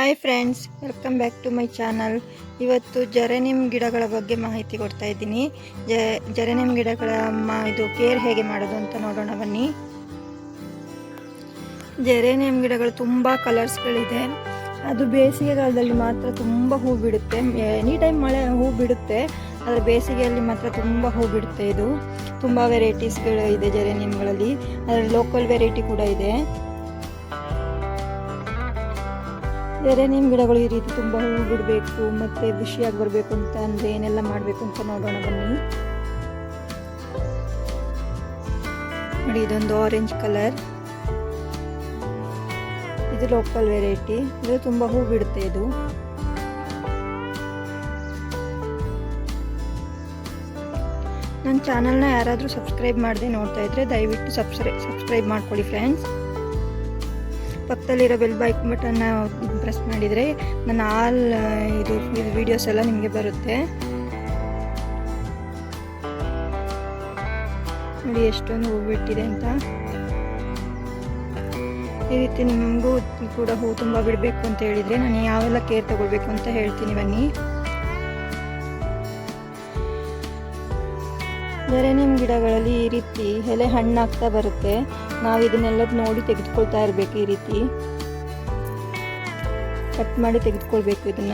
Hi friends welcome back to my channel ಇವತ್ತು geranium ಗಿಡಗಳ ಬಗ್ಗೆ ಮಾಹಿತಿ ಕೊಡ್ತಾ ಇದ್ದೀನಿ. ಜ ಜೆರೆನಿಮ್ ಗಿಡಗಳ ಇದು ಕೇರ್ ಹೇಗೆ ಮಾಡೋದು ಅಂತ ನೋಡೋಣ ಬನ್ನಿ. ಜೆರೇನಿಯಂ ಗಿಡಗಳು ತುಂಬ ಕಲರ್ಸ್ಗಳಿದೆ ಅದು ಬೇಸಿಗೆಗಾಲದಲ್ಲಿ ಮಾತ್ರ ತುಂಬ ಹೂ ಬಿಡುತ್ತೆ. ಎನಿ ಟೈಮ್ ಮಳೆ, ಹೂ ಬಿಡುತ್ತೆ. ಆದರೆ ಬೇಸಿಗೆಯಲ್ಲಿ ಮಾತ್ರ ತುಂಬ ಹೂ ಬಿಡುತ್ತೆ ಇದು. ತುಂಬ ವೆರೈಟೀಸ್ಗಳು ಇದೆ ಜೆರೇನಿಯಂಗಳಲ್ಲಿ ಅದರಲ್ಲಿ ಲೋಕಲ್ ವೆರೈಟಿ ಕೂಡ ಇದೆ. ಜೆರೇನಿಯಂ ಗಿಡಗಳು ಈ ರೀತಿ ತುಂಬ ಹೂ ಬಿಡಬೇಕು, ಮತ್ತು ಖುಷಿಯಾಗಿ ಬರಬೇಕು ಅಂತ ಅಂದ್ರೆ ಏನೆಲ್ಲ ಮಾಡಬೇಕು ಅಂತ ನೋಡೋಣ ಬನ್ನಿ. ನೋಡಿ, ಇದೊಂದು ಆರೆಂಜ್ ಕಲರ್ ಇದು ಲೋಕಲ್ ವೆರೈಟಿ ಇದು ತುಂಬ ಹೂ ಬಿಡುತ್ತೆ ಇದು. ನನ್ನ ಚಾನಲ್ನ ಯಾರಾದರೂ ಸಬ್ಸ್ಕ್ರೈಬ್ ಮಾಡದೆ ನೋಡ್ತಾ ಇದ್ರೆ ದಯವಿಟ್ಟು ಸಬ್ಸ್ಕ್ರೈ ಸಬ್ಸ್ಕ್ರೈಬ್ ಮಾಡ್ಕೊಳ್ಳಿ ಫ್ರೆಂಡ್ಸ್ ಪಕ್ಕದಲ್ಲಿರೋ ಬೆಲ್ ಬೈಕ್ ಬಟನ್ನ ಪ್ರೆಸ್ ಮಾಡಿದರೆ ನನ್ನ ಆಲ್ ಇದು ವಿಡಿಯೋಸ್ ಎಲ್ಲ ನಿಮಗೆ ಬರುತ್ತೆ. ನೋಡಿ ಎಷ್ಟೊಂದು ಹೂ ಬಿಟ್ಟಿದೆ ಅಂತ. ಈ ರೀತಿ ನಿಮಗೂ ಕೂಡ ಹೂ ತುಂಬ ಬಿಡಬೇಕು ಅಂತ ಹೇಳಿದರೆ ನಾನು ಯಾವೆಲ್ಲ ಕೇರ್ ತಗೊಳ್ಬೇಕು ಅಂತ ಹೇಳ್ತೀನಿ ಬನ್ನಿ. ಬೇರೆ ನಿಮ್ಮ ಗಿಡಗಳಲ್ಲಿ ಈ ರೀತಿ ಎಲೆ ಹಣ್ಣಾಗ್ತಾ ಬರುತ್ತೆ. ನಾವು ಇದನ್ನೆಲ್ಲ ನೋಡಿ ತೆಗೆದುಕೊಳ್ತಾ ಇರಬೇಕು ಈ ರೀತಿ. ಕಟ್ ಮಾಡಿ ತೆಗೆದುಕೊಳ್ಬೇಕು ಇದನ್ನ.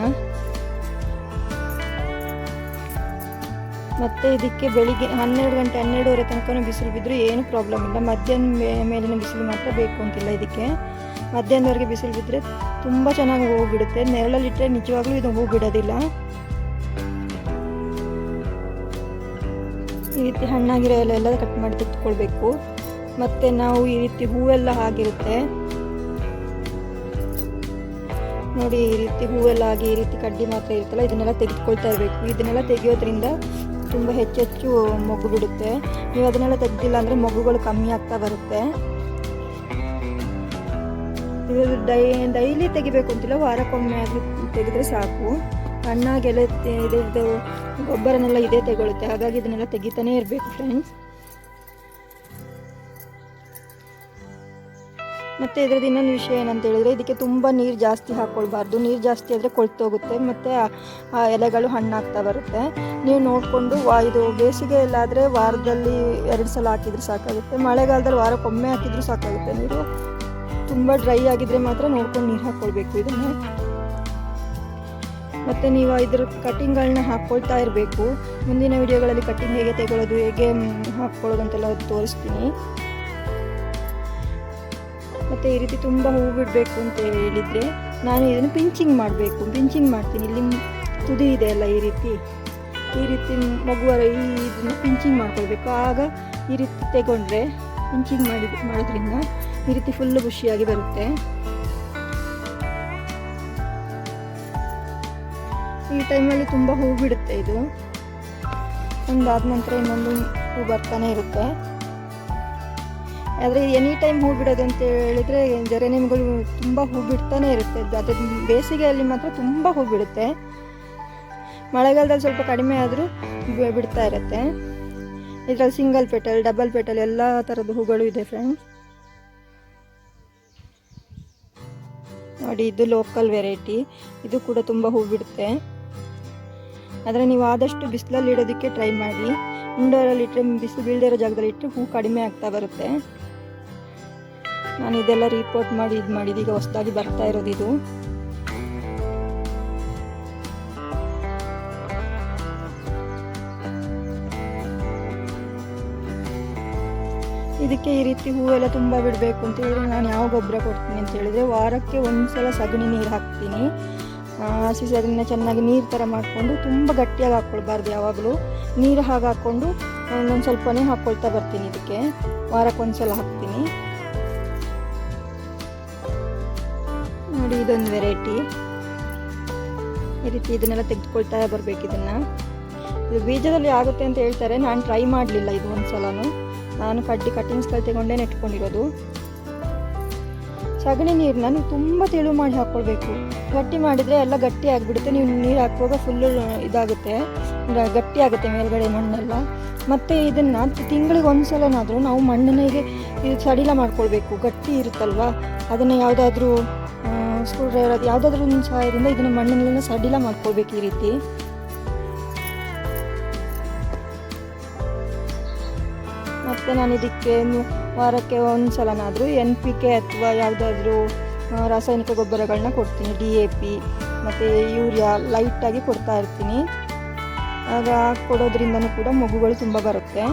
ಮತ್ತೆ ಇದಕ್ಕೆ ಬೆಳಿಗ್ಗೆ ಹನ್ನೆರಡು ಗಂಟೆ, ಹನ್ನೆರಡುವರೆ ತನಕ ಬಿಸಿಲು ಬಿದ್ದರೂ ಏನು ಪ್ರಾಬ್ಲಮ್ ಇಲ್ಲ. ಮಧ್ಯಾಹ್ನ ಮೇಲಿನ ಬಿಸಿಲು ಮಾತ್ರ ಬೇಕು ಅಂತಿಲ್ಲ ಇದಕ್ಕೆ. ಮಧ್ಯಾಹ್ನದವರೆಗೆ ಬಿಸಿಲು ಬಿದ್ದರೆ ತುಂಬ ಚೆನ್ನಾಗಿ ಹೂ ಬಿಡುತ್ತೆ. ನೆರಳಲ್ಲಿಟ್ಟರೆ ನಿಜವಾಗ್ಲೂ ಇದು ಹೂ ಬಿಡೋದಿಲ್ಲ. ಈ ರೀತಿ ಹಣ್ಣಾಗಿರೋ ಎಲ್ಲ ಎಲ್ಲ ಕಟ್ ಮಾಡಿ ತೆಗೆದುಕೊಳ್ಬೇಕು. ಮತ್ತು ನಾವು ಈ ರೀತಿ ಹೂವೆಲ್ಲ ಆಗಿರುತ್ತೆ. ನೋಡಿ, ಈ ರೀತಿ ಹೂವೆಲ್ಲ ಆಗಿ ಈ ರೀತಿ ಕಡ್ಡಿ ಮಾತ್ರ ಇರುತ್ತಲ್ಲ, ಇದನ್ನೆಲ್ಲ ತೆಗೆದುಕೊಳ್ತಾ ಇರಬೇಕು. ಇದನ್ನೆಲ್ಲ ತೆಗೆಯೋದ್ರಿಂದ ತುಂಬ ಹೆಚ್ಚೆಚ್ಚು ಮಗು ಬಿಡುತ್ತೆ. ನೀವು ಅದನ್ನೆಲ್ಲ ತೆಗ್ದಿಲ್ಲ ಅಂದರೆ ಮಗುಗಳು ಕಮ್ಮಿ ಆಗ್ತಾ ಬರುತ್ತೆ. ಇದು ಡೈ, ಡೈಲಿ ತೆಗಿಬೇಕು ಅಂತಿಲ್ಲ, ವಾರಕ್ಕೊಮ್ಮೆ ಆಗಿ ತೆಗೆದ್ರೆ ಸಾಕು. ಹಣ್ಣಾಗೆಲ್ಲ ಇದು ಗೊಬ್ಬರನೆಲ್ಲ ಇದೇ ತೆಗೊಳುತ್ತೆ. ಹಾಗಾಗಿ ಇದನ್ನೆಲ್ಲ ತೆಗಿತಾನೇ ಇರಬೇಕು ಫ್ರೆಂಡ್ಸ್ ಮತ್ತು ಇದರದ್ದು ಇನ್ನೊಂದು ವಿಷಯ ಏನಂತ ಹೇಳಿದರೆ ಇದಕ್ಕೆ ತುಂಬ ನೀರು ಜಾಸ್ತಿ ಹಾಕ್ಕೊಳ್ಬಾರ್ದು ನೀರು ಜಾಸ್ತಿ ಆದರೆ ಕೊಳ್ತೋಗುತ್ತೆ ಮತ್ತು ಎಲೆಗಳು ಹಣ್ಣಾಗ್ತಾ ಬರುತ್ತೆ. ನೀವು ನೋಡಿಕೊಂಡು ವಾ, ಇದು ಬೇಸಿಗೆಯಲ್ಲಾದರೆ ವಾರದಲ್ಲಿ ಎರಡು ಸಲ ಹಾಕಿದ್ರೆ ಸಾಕಾಗುತ್ತೆ. ಮಳೆಗಾಲದಲ್ಲಿ ವಾರಕ್ಕೊಮ್ಮೆ ಹಾಕಿದ್ರು ಸಾಕಾಗುತ್ತೆ. ನೀರು ತುಂಬ ಡ್ರೈ ಆಗಿದ್ರೆ ಮಾತ್ರ ನೋಡ್ಕೊಂಡು ನೀರು ಹಾಕ್ಕೊಳ್ಬೇಕು ಇದನ್ನು. ಮತ್ತು ನೀವು ಇದ್ರ ಕಟ್ಟಿಂಗ್ಗಳನ್ನ ಹಾಕ್ಕೊಳ್ತಾ ಇರಬೇಕು. ಮುಂದಿನ ವಿಡಿಯೋಗಳಲ್ಲಿ ಕಟ್ಟಿಂಗ್ ಹೇಗೆ ತೆಗೊಳ್ಳೋದು ಹೇಗೆ ಹಾಕ್ಕೊಳ್ಳೋದು ಅಂತೆಲ್ಲ ತೋರಿಸ್ತೀನಿ. ಮತ್ತು ಈ ರೀತಿ ತುಂಬ ಹೂ ಬಿಡಬೇಕು ಅಂತ ಹೇಳಿದರೆ ನಾನು ಇದನ್ನು ಪಿಂಚಿಂಗ್ ಮಾಡಬೇಕು, ಪಿಂಚಿಂಗ್ ಮಾಡ್ತೀನಿ. ಇಲ್ಲಿ ತುದಿ ಇದೆ ಅಲ್ಲ ಈ ರೀತಿ. ಈ ರೀತಿ ಮಗುವರ ಈ ಇದನ್ನು ಪಿಂಚಿಂಗ್ ಮಾಡ್ಕೊಳ್ಬೇಕು. ಆಗ ಈ ರೀತಿ ತೆಗೊಂಡ್ರೆ ಪಿಂಚಿಂಗ್ ಮಾಡಿ ಮಾಡೋದ್ರಿಂದ ಈ ರೀತಿ ಫುಲ್ಲು ಖುಷಿಯಾಗಿ ಬರುತ್ತೆ. ಈ ಟೈಮಲ್ಲಿ ತುಂಬ ಹೂ ಬಿಡುತ್ತೆ ಇದು. ಒಂದಾದ ನಂತರ ಇನ್ನೊಂದು ಹೂ ಬರ್ತಾನೆ ಇರುತ್ತೆ. ಆದರೆ ಎನಿ ಟೈಮ್ ಹೂ ಬಿಡೋದು ಅಂತ ಹೇಳಿದರೆ ಜೆರೇನಿಯಮ್ಗಳು ತುಂಬ ಹೂ ಬಿಡ್ತಾನೆ ಇರುತ್ತೆ. ಅದು ಬೇಸಿಗೆಯಲ್ಲಿ ಮಾತ್ರ ತುಂಬ ಹೂ ಬಿಡುತ್ತೆ ಮಳೆಗಾಲದಲ್ಲಿ ಸ್ವಲ್ಪ ಕಡಿಮೆ ಆದರೂ ಬಿಡ್ತಾ ಇರುತ್ತೆ. ಇದರಲ್ಲಿ ಸಿಂಗಲ್ ಪೆಟಲ್ ಡಬಲ್ ಪೆಟಲ್ ಎಲ್ಲ ಥರದ ಹೂಗಳು ಇದೆ ಫ್ರೆಂಡ್ಸ್ ನೋಡಿ, ಇದು ಲೋಕಲ್ ವೆರೈಟಿ ಇದು ಕೂಡ ತುಂಬ ಹೂ ಬಿಡುತ್ತೆ ಆದರೆ ನೀವು ಆದಷ್ಟು ಬಿಸಿಲಲ್ಲಿ ಇಡೋದಕ್ಕೆ ಟ್ರೈ ಮಾಡಿ. ಇಂಡೋರಲ್ಲಿ ಇಟ್ಟರೆ ಬಿಸಿಲು ಇರೋ ಜಾಗದಲ್ಲಿ ಇಟ್ಟರೆ ಹೂ ಕಡಿಮೆ ಆಗ್ತಾ ಬರುತ್ತೆ. ನಾನು ಇದೆಲ್ಲ ರಿಪೋರ್ಟ್ ಮಾಡಿ ಇದು ಮಾಡಿದ್ದು ಈಗ ಹೊಸದಾಗಿ ಬರ್ತಾ ಇರೋದು ಇದು. ಇದಕ್ಕೆ ಈ ರೀತಿ ಹೂವೆಲ್ಲ ತುಂಬ ಬಿಡಬೇಕು ಅಂತ ಹೇಳಿದ್ರೆ ನಾನು ಯಾವ ಗೊಬ್ಬರ ಕೊಡ್ತೀನಿ ಅಂತ ಹೇಳಿದರೆ ವಾರಕ್ಕೆ ಒಂದು ಸಲ ಸಗಣಿ ನೀರು ಹಾಕ್ತೀನಿ. ಹಸಿ ಸಗಣಿನ ಚೆನ್ನಾಗಿ ನೀರು ಥರ ಮಾಡಿಕೊಂಡು ತುಂಬ ಗಟ್ಟಿಯಾಗಿ ಹಾಕ್ಕೊಳ್ಬಾರ್ದು ಯಾವಾಗಲೂ. ನೀರು ಹಾಗೆ ಹಾಕ್ಕೊಂಡು ಒಂದೊಂದು ಸ್ವಲ್ಪನೇ ಹಾಕ್ಕೊಳ್ತಾ ಬರ್ತೀನಿ ಇದಕ್ಕೆ ವಾರಕ್ಕೆ ಒಂದು ಸಲ ಹಾಕ್ತೀನಿ. ನೋಡಿ ಇದೊಂದು ವೆರೈಟಿ ಈ ರೀತಿ ಇದನ್ನೆಲ್ಲ ತೆಗೆದುಕೊಳ್ತಾ ಬರಬೇಕು ಇದನ್ನು. ಇದು ಬೀಜದಲ್ಲಿ ಆಗುತ್ತೆ ಅಂತ ಹೇಳ್ತಾರೆ. ನಾನು ಟ್ರೈ ಮಾಡಲಿಲ್ಲ ಇದು ಒಂದು ಸಲನೂ ನಾನು ಕಡ್ಡಿ ಕಟ್ಟಿಂಗ್ಸ್ಗಳು ತಗೊಂಡೇ ನೆಟ್ಕೊಂಡಿರೋದು ಸಗಣಿ ನೀರನ್ನ ನೀವು ತುಂಬ ತೆಳು ಮಾಡಿ ಹಾಕ್ಕೊಳ್ಬೇಕು ಗಟ್ಟಿ ಮಾಡಿದರೆ ಎಲ್ಲ ಗಟ್ಟಿ ಆಗಿಬಿಡುತ್ತೆ. ನೀವು ನೀರು ಹಾಕುವಾಗ ಫುಲ್ಲು ಇದಾಗುತ್ತೆ. ಗಟ್ಟಿ ಆಗುತ್ತೆ ಮೇಲ್ಗಡೆ ಮಣ್ಣೆಲ್ಲ. ಮತ್ತು ಇದನ್ನು ತಿಂಗಳಿಗೆ ಒಂದು ಸಲನಾದರೂ ನಾವು ಮಣ್ಣನ್ನ ಹೀಗೆ ಇದು ಸಡಿಲ ಮಾಡ್ಕೊಳ್ಬೇಕು. ಗಟ್ಟಿ ಇರುತ್ತಲ್ವ? ಅದನ್ನು ಯಾವುದಾದ್ರೂ ಸ್ಕ್ರೂ ಡ್ರೈವರ್ ಅದು ಯಾವುದಾದ್ರೂ ಒಂದು ಸಹಾಯದಿಂದ ಇದನ್ನು ಮಣ್ಣಿನಲ್ಲಿ ಸಡಿಲ ಮಾಡ್ಕೊಳ್ಬೇಕು ಈ ರೀತಿ. ಮತ್ತು ನಾನು ಇದಕ್ಕೆ ವಾರಕ್ಕೆ ಒಂದು ಸಲನಾದರೂ ಎನ್ ಪಿ ಕೆ ಅಥವಾ ಯಾವುದಾದ್ರೂ ರಾಸಾಯನಿಕ ಗೊಬ್ಬರಗಳನ್ನ ಕೊಡ್ತೀನಿ ಡಿ ಎ ಪಿ ಮತ್ತು ಯೂರಿಯಾ ಲೈಟಾಗಿ ಕೊಡ್ತಾ ಇರ್ತೀನಿ. ಆಗ ಕೊಡೋದ್ರಿಂದನೂ ಕೂಡ ಮಗುಗಳು ತುಂಬ ಬರುತ್ತೆ.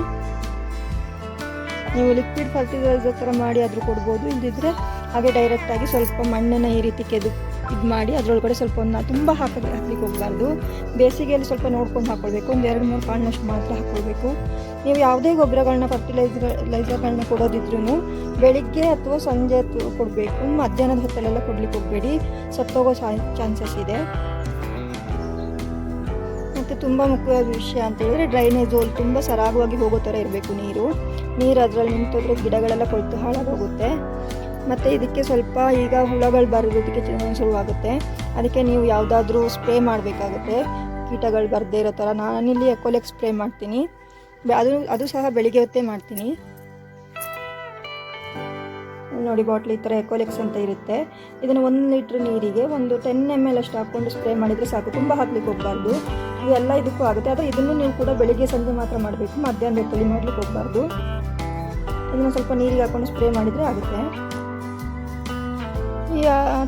ನೀವು ಲಿಕ್ವಿಡ್ ಫರ್ಟಿಲೈಸರ್ ಥರ ಮಾಡಿ ಆದರೂ ಕೊಡ್ಬೋದು ಇಲ್ಲದಿದ್ದರೆ ಹಾಗೆ ಡೈರೆಕ್ಟಾಗಿ ಸ್ವಲ್ಪ ಮಣ್ಣನ್ನು ಈ ರೀತಿ ಕೆದು ಇದು ಮಾಡಿ ಅದರೊಳಗಡೆ ಸ್ವಲ್ಪ ಒಂದು ತುಂಬ ಹಾಕಿ ಹಾಕ್ಲಿಕ್ಕೆ ಹೋಗಬಾರ್ದು. ಬೇಸಿಗೆಯಲ್ಲಿ ಸ್ವಲ್ಪ ನೋಡ್ಕೊಂಡು ಹಾಕ್ಕೊಳ್ಬೇಕು ಒಂದು ಎರಡು ಮೂರು ಕಾಳಿನಷ್ಟು ಮಾತ್ರ ಹಾಕ್ಕೊಳ್ಬೇಕು ನೀವು ಯಾವುದೇ ಗೊಬ್ಬರಗಳನ್ನ ಫರ್ಟಿಲೈಸರ್ ಲೈಸರ್ಗಳನ್ನ ಕೊಡೋದಿದ್ರೂ ಬೆಳಿಗ್ಗೆ ಅಥವಾ ಸಂಜೆ ಕೊಡಬೇಕು. ಮಧ್ಯಾಹ್ನದ ಹೊತ್ತಲ್ಲೆಲ್ಲ ಕೊಡ್ಲಿಕ್ಕೆ ಹೋಗಬೇಡಿ. ಸತ್ತೋಗೋ ಚಾನ್ಸಸ್ ಇದೆ. ಮತ್ತು ತುಂಬ ಮುಖ್ಯವಾದ ವಿಷಯ ಅಂತ ಹೇಳಿದ್ರೆ ಡ್ರೈನೇಜ್ ಹೋಲ್ ತುಂಬ ಸರಾಗವಾಗಿ ಹೋಗೋ ಥರ ಇರಬೇಕು ನೀರು. ನೀರು ಅದರಲ್ಲಿ ನಿಂತೋದ್ರೆ ಗಿಡಗಳೆಲ್ಲ ಕೊಳ್ತು ಹಾಳಾಗೋಗುತ್ತೆ. ಮತ್ತು ಇದಕ್ಕೆ ಸ್ವಲ್ಪ ಈಗ ಹುಳಗಳು ಬರೋದಕ್ಕೆ ಶುರುವಾಗುತ್ತೆ. ಅದಕ್ಕೆ ನೀವು ಯಾವುದಾದ್ರೂ ಸ್ಪ್ರೇ ಮಾಡಬೇಕಾಗುತ್ತೆ. ಕೀಟಗಳು ಬರದೇ ಇರೋ ಥರ. ನಾನಿಲ್ಲಿ ಎಕೋಲೆಕ್ ಸ್ಪ್ರೇ ಮಾಡ್ತೀನಿ. ಅದು ಅದು ಸಹ ಬೆಳಿಗ್ಗೆ ಹೊತ್ತೇ ಮಾಡ್ತೀನಿ. ನೋಡಿ, ಬಾಟ್ಲಿ ಈ ಥರ ಎಕೋಲೆಕ್ಸ್ ಅಂತ ಇರುತ್ತೆ. ಇದನ್ನು ಒಂದು ಲೀಟ್ರ್ ನೀರಿಗೆ ಒಂದು ಟೆನ್ ಎಂ ಎಲ್ ಅಷ್ಟು ಹಾಕ್ಕೊಂಡು ಸ್ಪ್ರೇ ಮಾಡಿದರೆ ಸಾಕು. ತುಂಬ ಹಾಕ್ಲಿಕ್ಕೆ ಹೋಗ್ಬಾರ್ದು. ಇವೆಲ್ಲ ಇದಕ್ಕೂ ಆಗುತ್ತೆ. ಆದರೆ ಇದನ್ನು ನೀವು ಕೂಡ ಬೆಳಿಗ್ಗೆ, ಸಂಜೆ ಮಾತ್ರ ಮಾಡಬೇಕು. ಮಧ್ಯಾಹ್ನ ಹೊತ್ತಲ್ಲಿ ಮಾಡ್ಲಿಕ್ಕೆ ಹೋಗಬಾರ್ದು. ಇದನ್ನು ಸ್ವಲ್ಪ ನೀರಿಗೆ ಹಾಕ್ಕೊಂಡು ಸ್ಪ್ರೇ ಮಾಡಿದರೆ ಆಗುತ್ತೆ.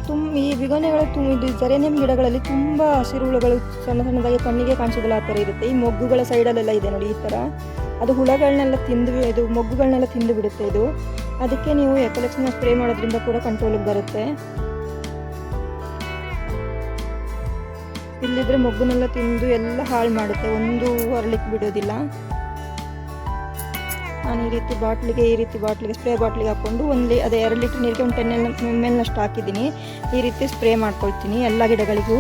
ತುಂಬ ಈ ಬಿಗೋನೆಗಳು ಇದು ಜರೇನಿಯಂ ಗಿಡಗಳಲ್ಲಿ ತುಂಬ ಹಸಿರು ಹುಳುಗಳು ಸಣ್ಣ ಸಣ್ಣದಾಗಿ ಕಣ್ಣಿಗೆ ಕಾಣಿಸೋದಿಲ್ಲ ಆ ಥರ ಇರುತ್ತೆ. ಈ ಮೊಗ್ಗುಗಳ ಸೈಡಲ್ಲೆಲ್ಲ ಇದೆ ನೋಡಿ ಈ ಥರ. ಅದು ಹುಳಗಳನ್ನೆಲ್ಲ ತಿಂದು ಇದು ಮೊಗ್ಗುಗಳನ್ನೆಲ್ಲ ತಿಂದು ಬಿಡುತ್ತೆ ಇದು. ಅದಕ್ಕೆ ನೀವು ಎಕಲೆಕ್ಸ್ನ ಸ್ಪ್ರೇ ಮಾಡೋದ್ರಿಂದ ಕೂಡ ಕಂಟ್ರೋಲಿಗೆ ಬರುತ್ತೆ. ಇಲ್ಲಿದ್ರೆ ಮೊಗ್ಗುನೆಲ್ಲ ತಿಂದು ಎಲ್ಲ ಹಾಳು ಮಾಡುತ್ತೆ. ಒಂದು ಹೊರಲಿಕ್ಕೆ ಬಿಡೋದಿಲ್ಲ. ನಾನು ಈ ರೀತಿ ಬಾಟ್ಲಿಗೆ, ಈ ರೀತಿ ಬಾಟ್ಲಿಗೆ ಸ್ಪ್ರೇ ಬಾಟ್ಲಿಗೆ ಹಾಕ್ಕೊಂಡು ಒಂದು ಅದೇ ಎರಡು ಲೀಟ್ರ್ ನೀರಿಗೆ ಒಂದು ಟೆನ್ ಎಂ ಎಲ್ನಷ್ಟು ಹಾಕಿದ್ದೀನಿ. ಈ ರೀತಿ ಸ್ಪ್ರೇ ಮಾಡ್ಕೊಳ್ತೀನಿ. ಎಲ್ಲ ಗಿಡಗಳಿಗೂ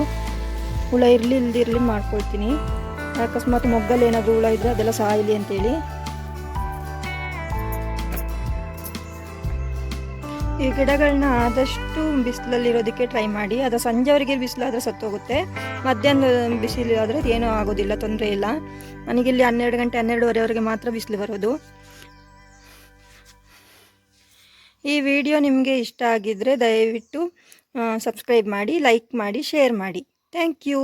ಹುಳ ಇರಲಿ ಇಲ್ದಿರಲಿ ಮಾಡ್ಕೊಳ್ತೀನಿ. ಅಕಸ್ಮಾತ್ ಮೊಗ್ಗಲ್ಲಿ ಏನಾದರೂ ಹುಳ ಇದ್ದರೆ ಅದೆಲ್ಲ ಸಾಯಲಿ ಅಂತೇಳಿ. ಈ ಗಿಡಗಳನ್ನ ಆದಷ್ಟು ಬಿಸಿಲಲ್ಲಿರೋದಕ್ಕೆ ಟ್ರೈ ಮಾಡಿ. ಅದು ಸಂಜೆವರೆಗೆ ಬಿಸಿಲಾದರೆ ಸತ್ತೋಗುತ್ತೆ. ಮಧ್ಯಾಹ್ನ ಬಿಸಿಲು ಆದರೆ ಏನೂ ಆಗೋದಿಲ್ಲ, ತೊಂದರೆ ಇಲ್ಲ. ನನಗಿಲ್ಲಿ ಹನ್ನೆರಡು ಗಂಟೆ, ಹನ್ನೆರಡುವರೆವರೆಗೆ ಮಾತ್ರ ಬಿಸಿಲು ಬರೋದು. ಈ ವಿಡಿಯೋ ನಿಮಗೆ ಇಷ್ಟ ಆಗಿದ್ದರೆ ದಯವಿಟ್ಟು ಸಬ್ಸ್ಕ್ರೈಬ್ ಮಾಡಿ ಲೈಕ್ ಮಾಡಿ ಶೇರ್ ಮಾಡಿ. Thank you